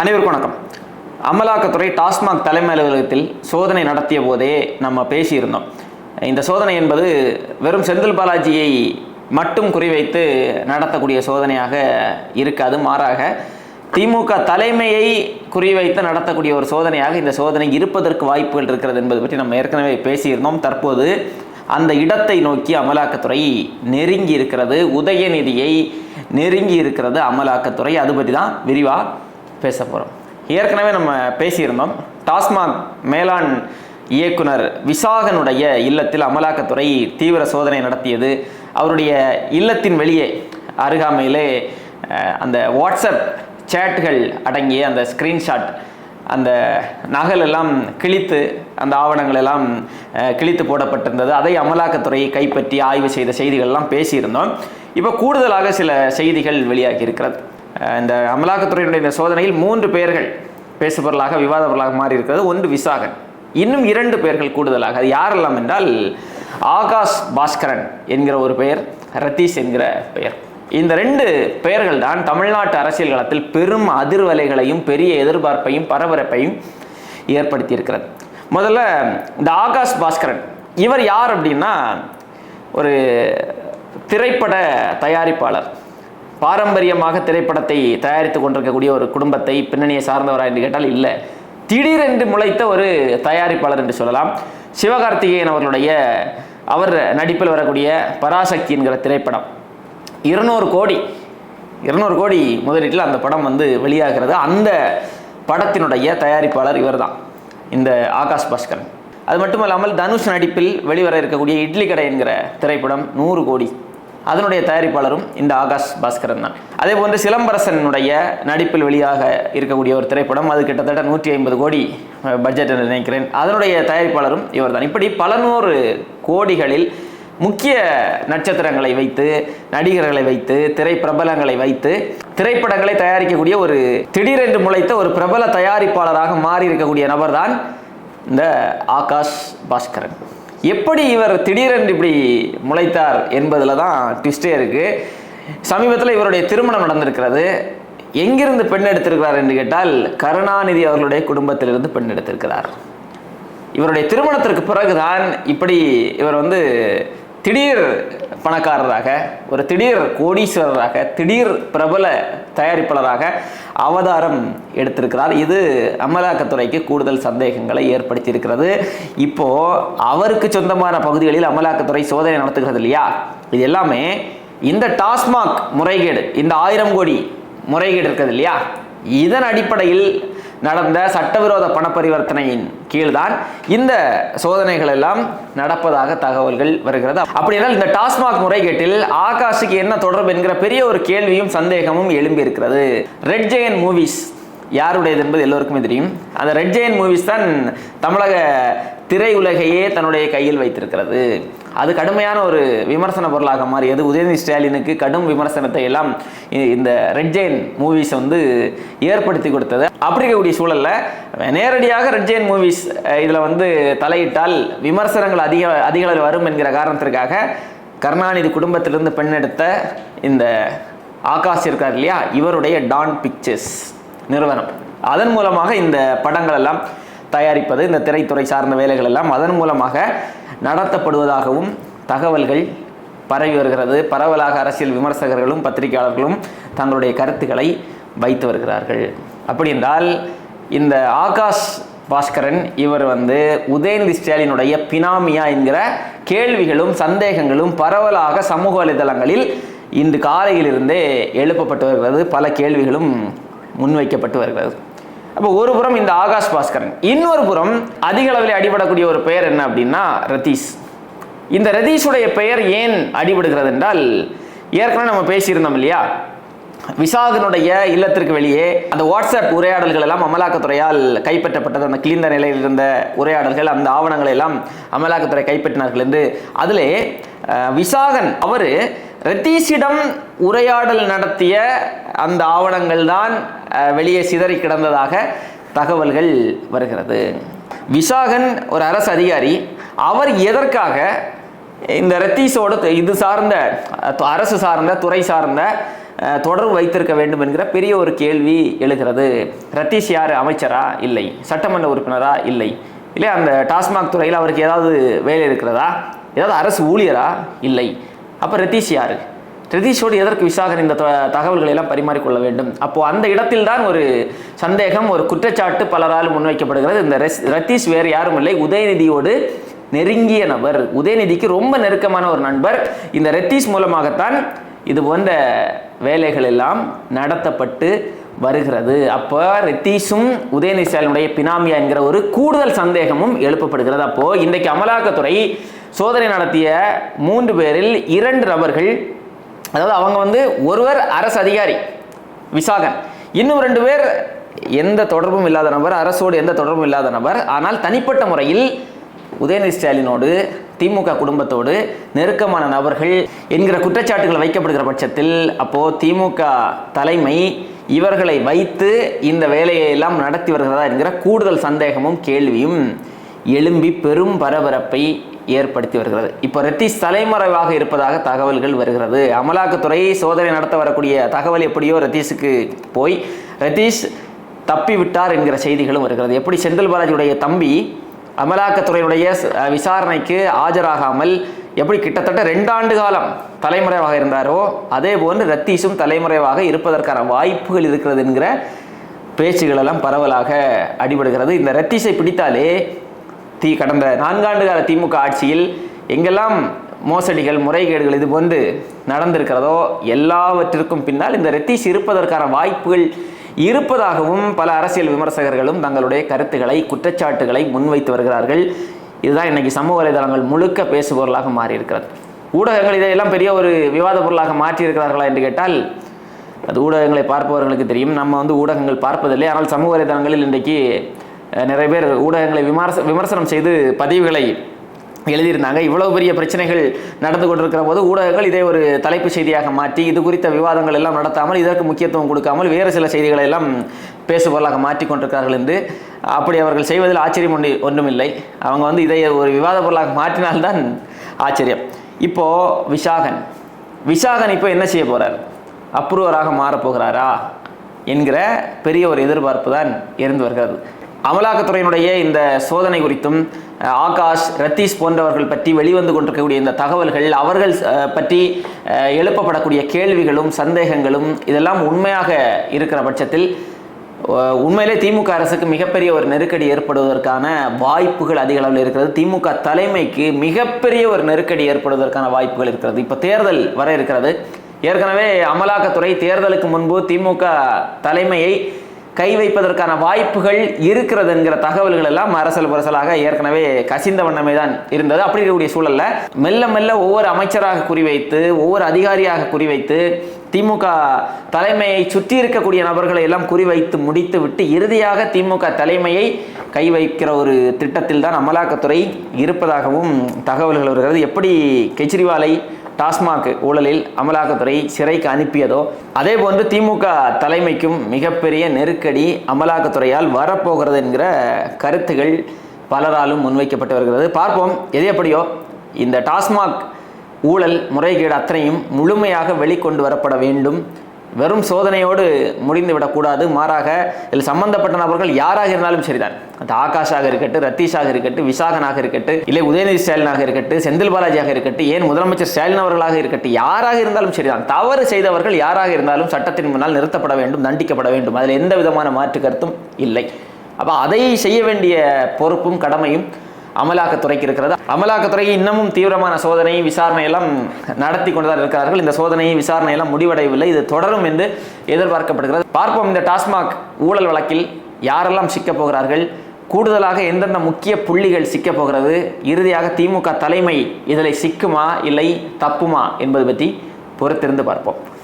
அனைவருக்கும் வணக்கம். அமலாக்கத்துறை டாஸ்மாக் தலைமை அலுவலகத்தில் சோதனை நடத்திய போதே நம்ம பேசியிருந்தோம். இந்த சோதனை என்பது வெறும் செந்தில் பாலாஜியை மட்டும் குறிவைத்து நடத்தக்கூடிய சோதனையாக இருக்காது மாறாக திமுக தலைமையை குறிவைத்து நடத்தக்கூடிய ஒரு சோதனையாக இந்த சோதனை இருப்பதற்கு வாய்ப்புகள் இருக்கிறது என்பது பற்றி நம்ம ஏற்கனவே பேசியிருந்தோம். தற்போது அந்த இடத்தை நோக்கி அமலாக்கத்துறை நெருங்கி இருக்கிறது. உதயநிதியை நெருங்கி இருக்கிறது அமலாக்கத்துறை. அது பற்றி தான் விரிவாக பேச போகிறோம் ஏற்கனவே நம்ம பேசியிருந்தோம் டாஸ்மாக் மேலாண் இயக்குனர் விசாகனுடைய இல்லத்தில் அமலாக்கத்துறை தீவிர சோதனை நடத்தியது. அவருடைய இல்லத்தின் வெளியே அருகாமையிலே அந்த வாட்ஸ்அப் சேட்டுகள் அடங்கிய அந்த ஸ்க்ரீன்ஷாட் அந்த நகல் எல்லாம் கிழித்து அந்த ஆவணங்கள் எல்லாம் கிழித்து போடப்பட்டிருந்தது. அதை அமலாக்கத்துறை கைப்பற்றி ஆய்வு செய்த செய்திகள்லாம் பேசியிருந்தோம். இப்போ கூடுதலாக சில செய்திகள் வெளியாகி இருக்கிறது இந்த அமலாக்கத்துறையினுடைய சோதனையில் மூன்று பேர்கள் பேசுபொருளாக விவாத பொருளாக மாறி இருக்கிறது ஒன்று விசாகன். இன்னும் இரண்டு பேர்கள் கூடுதலாக. அது யாரெல்லாம் என்றால் ஆகாஷ் பாஸ்கரன் என்கிற ஒரு பெயர் ரத்தீஷ் என்கிற பெயர். இந்த ரெண்டு பெயர்கள் தான் தமிழ்நாட்டு அரசியல் களத்தில் பெரும் அதிர்வலைகளையும் பெரிய எதிர்பார்ப்பையும் பரபரப்பையும் ஏற்படுத்தியிருக்கிறது. முதல்ல இந்த ஆகாஷ் பாஸ்கரன். இவர் யார் அப்படின்னா ஒரு திரைப்பட தயாரிப்பாளர். பாரம்பரியமாக திரைப்படத்தை தயாரித்து கொண்டிருக்கக்கூடிய ஒரு குடும்பத்தை பின்னணியை சார்ந்தவரா என்று கேட்டால் இல்லை. திடீரென்று முளைத்த ஒரு தயாரிப்பாளர் என்று சொல்லலாம். சிவகார்த்திகேயன் அவர்களுடைய அவர் நடிப்பில் வரக்கூடிய பராசக்தி என்கிற திரைப்படம். இருநூறு கோடி இருநூறு கோடி முதலீட்டில் அந்த படம் வந்து வெளியாகிறது. அந்த படத்தினுடைய தயாரிப்பாளர் இவர்தான். இந்த ஆகாஷ் பாஸ்கரன். அது மட்டும் இல்லாமல் தனுஷ் நடிப்பில் வெளிவர இருக்கக்கூடிய இட்லி கடை என்கிற திரைப்படம் நூறு கோடி. அதனுடைய தயாரிப்பாளரும் இந்த ஆகாஷ் பாஸ்கரன் தான். அதே போன்று சிலம்பரசனுடைய நடிப்பில் வெளியாக இருக்கக்கூடிய ஒரு திரைப்படம் அது கிட்டத்தட்ட நூற்றி ஐம்பது கோடி பட்ஜெட் என்று நினைக்கிறேன். அதனுடைய தயாரிப்பாளரும் இவர் தான். இப்படி பல நூறு கோடிகளில் முக்கிய நட்சத்திரங்களை வைத்து நடிகர்களை வைத்து திரைப்பிரபலங்களை வைத்து திரைப்படங்களை தயாரிக்கக்கூடிய ஒரு திடீரென்று முளைத்த ஒரு பிரபல தயாரிப்பாளராக மாறி இருக்கக்கூடிய நபர்தான் இந்த ஆகாஷ் பாஸ்கரன். எப்படி இவர் திடீரென்று இப்படி முளைத்தார் என்பதில் தான் ட்விஸ்டே இருக்குது சமீபத்தில் இவருடைய திருமணம் நடந்திருக்கிறது. எங்கிருந்து பெண் எடுத்திருக்கிறார் என்று கேட்டால் கருணாநிதி அவர்களுடைய குடும்பத்திலிருந்து பெண் எடுத்திருக்கிறார். இவருடைய திருமணத்திற்கு பிறகுதான் இப்படி இவர் வந்து திடீர் பணக்காரராக ஒரு திடீர் கோடீஸ்வரராக திடீர் பிரபல தயாரிப்பாளராக அவதாரம் எடுத்திருக்கிறார். இது அமலாக்கத்துறைக்கு கூடுதல் சந்தேகங்களை ஏற்படுத்தியிருக்கிறது. இப்போ அவருக்கு சொந்தமான பகுதிகளில் அமலாக்கத்துறை சோதனை நடத்துகிறது இல்லையா? இது எல்லாமே இந்த டாஸ்மாக் முறைகேடு இந்த ஆயிரம் கோடி முறைகேடு இருக்குது இல்லையா? இதன் அடிப்படையில் நடந்த சட்டவிரோத பண பரிவர்த்தனையின் கீழ்தான் இந்த சோதனைகள் எல்லாம் நடப்பதாக தகவல்கள் வருகிறது. அப்படியானால் இந்த டாஸ்மாக் முறைகேட்டில் ஆகாஷுக்கு என்ன தொடர்பு என்கிற பெரிய ஒரு கேள்வியும் சந்தேகமும் எழும்பி இருக்கிறது ரெட் ஜெயன் மூவிஸ் யாருடையது என்பது எல்லோருக்குமே தெரியும். அந்த ரெட் ஜெயன் மூவிஸ் தான் தமிழக திரையுலகையே தன்னுடைய கையில் வைத்திருக்கிறது. அது கடுமையான ஒரு விமர்சன பொருளாக மாறியது உதயநிதி ஸ்டாலினுக்கு கடும் விமர்சனத்தை எல்லாம் இந்த ரெட் ஜெயின் மூவிஸ் வந்து ஏற்படுத்தி கொடுத்தது. அப்படி இருக்கக்கூடிய சூழல்ல நேரடியாக ரெட் ஜெயின் மூவிஸ் இதில் வந்து தலையிட்டால் விமர்சனங்கள் அதிக அதிக அளவில் வரும் என்கிற காரணத்திற்காக கருணாநிதி குடும்பத்திலிருந்து பெண் எடுத்த இந்த ஆகாஷ் இருக்கார் இல்லையா? இவருடைய டான் பிக்சர்ஸ் நிறுவனம். அதன் மூலமாக இந்த படங்கள் எல்லாம் தயாரிப்பது இந்த திரைத்துறை சார்ந்த வேலைகள் எல்லாம் அதன் மூலமாக நடத்தப்படுவதாகவும் தகவல்கள் பரவி வருகிறது. பரவலாக அரசியல் விமர்சகர்களும் பத்திரிகையாளர்களும் தங்களுடைய கருத்துக்களை வைத்து வருகிறார்கள். அப்படி என்றால் இந்த ஆகாஷ் பாஸ்கரன் இவர் வந்து உதயநிதி ஸ்டாலினுடைய பினாமியா என்கிற கேள்விகளும் சந்தேகங்களும் பரவலாக சமூக வலைதளங்களில் இன்று காலையிலிருந்தே எழுப்பப்பட்டு வருகிறது. பல கேள்விகளும் முன்வைக்கப்பட்டு வருகிறது. அப்போ ஒரு புறம் இந்த ஆகாஷ் பாஸ்கரன் இன்னொரு புறம் அதிக அளவில் அடிபடக்கூடிய ஒரு பெயர் என்ன அப்படின்னா ரதீஷ். இந்த ரதீஷுடைய பெயர் ஏன் அடிபடுகிறது என்றால் ஏற்கனவே நம்ம பேசியிருந்தோம் இல்லையா? விசாகனுடைய இல்லத்திற்கு வெளியே அந்த வாட்ஸ்அப் உரையாடல்கள் எல்லாம் அமலாக்கத்துறையால் கைப்பற்றப்பட்டது அந்த கிழிந்த நிலையில் இருந்த உரையாடல்கள் அந்த ஆவணங்களை எல்லாம் அமலாக்கத்துறை கைப்பற்றினார்கள் என்று. அதிலே விசாகன் அவர் ரத்தீஷிடம் உரையாடல் நடத்திய அந்த ஆவணங்கள் தான் வெளியே சிதறி கிடந்ததாக தகவல்கள் வருகிறது. விசாகன் ஒரு அரசு அதிகாரி அவர் எதற்காக இந்த ரத்தீஸோட இது சார்ந்த அரசு சார்ந்த துறை சார்ந்த தொடர்பு வைத்திருக்க வேண்டும் என்கிற பெரிய ஒரு கேள்வி எழுகிறது. ரத்தீஷ் யார் அமைச்சரா? இல்லை. சட்டமன்ற உறுப்பினரா? இல்லை. இல்லை அந்த டாஸ்மாக் துறையில் அவருக்கு ஏதாவது வேலை இருக்கிறதா? ஏதாவது அரசு ஊழியரா? இல்லை. அப்போ ரத்தீஷ் யார்? ரதீஷோடு எதற்கு விசாகன் இந்த த- தகவல்களை எல்லாம் பரிமாறிக்கொள்ள வேண்டும்? அப்போது அந்த இடத்தில் தான் ஒரு சந்தேகம் ஒரு குற்றச்சாட்டு பலரால் முன்வைக்கப்படுகிறது. இந்த ரெஸ் ரத்தீஷ் வேறு யாரும் இல்லை. உதயநிதியோடு நெருங்கிய நபர். உதயநிதிக்கு ரொம்ப நெருக்கமான ஒரு நண்பர். இந்த ரத்தீஷ் மூலமாகத்தான் இது போன்ற வேலைகள் எல்லாம் நடத்தப்பட்டு வருகிறது. அப்போ ரித்தீஷும் உதயநிதி ஸ்டாலினுடைய பினாமியா என்கிற ஒரு கூடுதல் சந்தேகமும் எழுப்பப்படுகிறது. அப்போது இன்றைக்கு அமலாக்கத்துறை சோதனை நடத்திய மூன்று பேரில் இரண்டு நபர்கள் அதாவது அவங்க வந்து ஒருவர் அரசு அதிகாரி விசாகன். இன்னும் ரெண்டு பேர் எந்த தொடர்பும் இல்லாத நபர் அரசோடு எந்த தொடர்பும் இல்லாத நபர். ஆனால் தனிப்பட்ட முறையில் உதயநிதி ஸ்டாலினோடு திமுக குடும்பத்தோடு நெருக்கமான நபர்கள் என்கிற குற்றச்சாட்டுகள் வைக்கப்படுகிற பட்சத்தில் அப்போது திமுக தலைமை இவர்களை வைத்து இந்த வேலையை எல்லாம் நடத்தி வருகிறதா என்கிற கூடுதல் சந்தேகமும் கேள்வியும் எழும்பி பெரும் பரபரப்பை ஏற்படுத்தி வருகிறது. இப்போ ரத்தீஷ் தலைமறைவாக இருப்பதாக தகவல்கள் வருகிறது. அமலாக்கத்துறை சோதனை நடத்த வரக்கூடிய தகவல் எப்படியோ ரத்தீஷுக்கு போய் ரத்தீஷ் தப்பி விட்டார் என்கிற செய்திகளும் வருகிறது. எப்படி செந்தில் பாலாஜியுடைய தம்பி அமலாக்கத்துறையினுடைய விசாரணைக்கு ஆஜராகாமல் எப்படி கிட்டத்தட்ட ரெண்டு ஆண்டு காலம் தலைமறைவாக இருந்தாரோ அதே போன்று ரத்தீஷும் தலைமறைவாக இருப்பதற்கான வாய்ப்புகள் இருக்கிறது என்கிற பேச்சுகளெல்லாம் பரவலாக அடிபடுகிறது. இந்த ரத்தீஷை பிடித்தாலே தி கடந்த நான்காண்டு கால திமுக ஆட்சியில் எங்கெல்லாம் மோசடிகள் முறைகேடுகள் இது வந்து நடந்திருக்கிறதோ எல்லாவற்றிற்கும் பின்னால் இந்த ரெத்தீஸ் இருப்பதற்கான வாய்ப்புகள் இருப்பதாகவும் பல அரசியல் விமர்சகர்களும் தங்களுடைய கருத்துக்களை குற்றச்சாட்டுகளை முன்வைத்து வருகிறார்கள். இதுதான் இன்னைக்கு சமூக வலைதளங்கள் முழுக்க பேசுபொருளாக மாறியிருக்கிறது. ஊடகங்கள் இதையெல்லாம் பெரிய ஒரு விவாத பொருளாக மாற்றியிருக்கிறார்களா என்று கேட்டால் அது ஊடகங்களை பார்ப்பவர்களுக்கு தெரியும். நம்ம வந்து ஊடகங்கள் பார்ப்பதில்லை. ஆனால் சமூக வலைதளங்களில் இன்றைக்கு நிறைய பேர் ஊடகங்களை விமர்ச விமர்சனம் செய்து பதிவுகளை எழுதியிருந்தாங்க. இவ்வளவு பெரிய பிரச்சனைகள் நடந்து கொண்டிருக்கிற போது ஊடகங்கள் இதை ஒரு தலைப்பு செய்தியாக மாற்றி இது குறித்த விவாதங்கள் எல்லாம் நடத்தாமல் இதற்கு முக்கியத்துவம் கொடுக்காமல் வேறு சில செய்திகளை எல்லாம் பேசுபொருளாக மாற்றி கொண்டிருக்கிறார்கள் என்று அப்படி அவர்கள் செய்வதில் ஆச்சரியம் ஒன்று ஒன்றுமில்லை. அவங்க வந்து இதை ஒரு விவாத பொருளாக மாற்றினால்தான் ஆச்சரியம். இப்போ விஷாகன் விஷாகன் இப்போ என்ன செய்ய போறார்? அப்ரூவராக மாறப் போகிறாரா? என்கிற பெரிய ஒரு எதிர்பார்ப்பு தான் இருந்து வருகிறது. அமலாக்கத்துறையினுடைய இந்த சோதனை குறித்தும் ஆகாஷ் ரத்தீஷ் போன்றவர்கள் பற்றி வெளிவந்து கொண்டிருக்கக்கூடிய இந்த தகவல்கள் அவர்கள் பற்றி எழுப்பப்படக்கூடிய கேள்விகளும் சந்தேகங்களும் இதெல்லாம் உண்மையாக இருக்கிற பட்சத்தில் உண்மையிலே திமுக அரசுக்கு மிகப்பெரிய ஒரு நெருக்கடி ஏற்படுவதற்கான வாய்ப்புகள் அதிக அளவில் இருக்கிறது. திமுக தலைமைக்கு மிகப்பெரிய ஒரு நெருக்கடி ஏற்படுவதற்கான வாய்ப்புகள் இருக்கிறது. இப்போ தேர்தல் வர இருக்கிறது. ஏற்கனவே அமலாக்கத்துறை தேர்தலுக்கு முன்பு திமுக தலைமையை கை வைப்பதற்கான வாய்ப்புகள் இருக்கிறது என்கிற தகவல்கள் எல்லாம் அரசல் புரசலாக ஏற்கனவே கசிந்த வண்ணமே தான் இருந்தது. அப்படி இருக்கக்கூடிய சூழலில் மெல்ல மெல்ல ஒவ்வொரு அமைச்சராக குறிவைத்து ஒவ்வொரு அதிகாரியாக குறிவைத்து திமுக தலைமையை சுற்றி இருக்கக்கூடிய நபர்களை எல்லாம் குறிவைத்து முடித்து விட்டு இறுதியாக திமுக தலைமையை கை வைக்கிற ஒரு திட்டத்தில் தான் அமலாக்கத்துறை இருப்பதாகவும் தகவல்கள் வருகிறது. எப்படி கெஜ்ரிவாலை டாஸ்மாக் ஊழலில் அமலாக்கத்துறை சிறைக்கு அனுப்பியதோ அதே போன்று திமுக தலைமைக்கும் மிகப்பெரிய நெருக்கடி அமலாக்கத்துறையால் வரப்போகிறது என்கிற கருத்துகள் பலராலும் முன்வைக்கப்பட்டு வருகிறது. பார்ப்போம் எது எப்படியோ இந்த டாஸ்மாக் ஊழல் முறைகேடு அத்தனையும் முழுமையாக வெளிக்கொண்டு வரப்பட வேண்டும். வெறும் சோதனையோடு முடிந்து விடக்கூடாது மாறாக இதில் சம்பந்தப்பட்ட நபர்கள் யாராக இருந்தாலும் சரிதான். அது ஆகாஷாக இருக்கட்டும் ரத்தீஷாக இருக்கட்டும் விசாகனாக இருக்கட்டும் இல்லை உதயநிதி ஸ்டாலினாக இருக்கட்டும் செந்தில் பாலாஜியாக இருக்கட்டும் ஏன் முதலமைச்சர் ஸ்டாலின் அவர்களாக இருக்கட்டும் யாராக இருந்தாலும் சரிதான். தவறு செய்தவர்கள் யாராக இருந்தாலும் சட்டத்தின் முன்னால் நிறுத்தப்பட வேண்டும் தண்டிக்கப்பட வேண்டும். அதில் எந்த விதமான மாற்று கருத்தும் இல்லை. அப்போ அதை செய்ய வேண்டிய பொறுப்பும் கடமையும் அமலாக்கத்துறைக்கு இருக்கிறது. அமலாக்கத்துறை இன்னமும் தீவிரமான சோதனை விசாரணை எல்லாம் நடத்தி கொண்டுதான் இருக்கிறார்கள். இந்த சோதனை விசாரணை எல்லாம் முடிவடையவில்லை. இது தொடரும் என்று எதிர்பார்க்கப்படுகிறது. பார்ப்போம். இந்த டாஸ்மாக் ஊழல் வழக்கில் யாரெல்லாம் சிக்கப் போகிறார்கள்? கூடுதலாக எந்தெந்த முக்கிய புள்ளிகள் சிக்கப் போகிறது? இறுதியாக திமுக தலைமை இதில் சிக்குமா? இல்லை தப்புமா? என்பது பற்றி பொறுத்திருந்து பார்ப்போம்.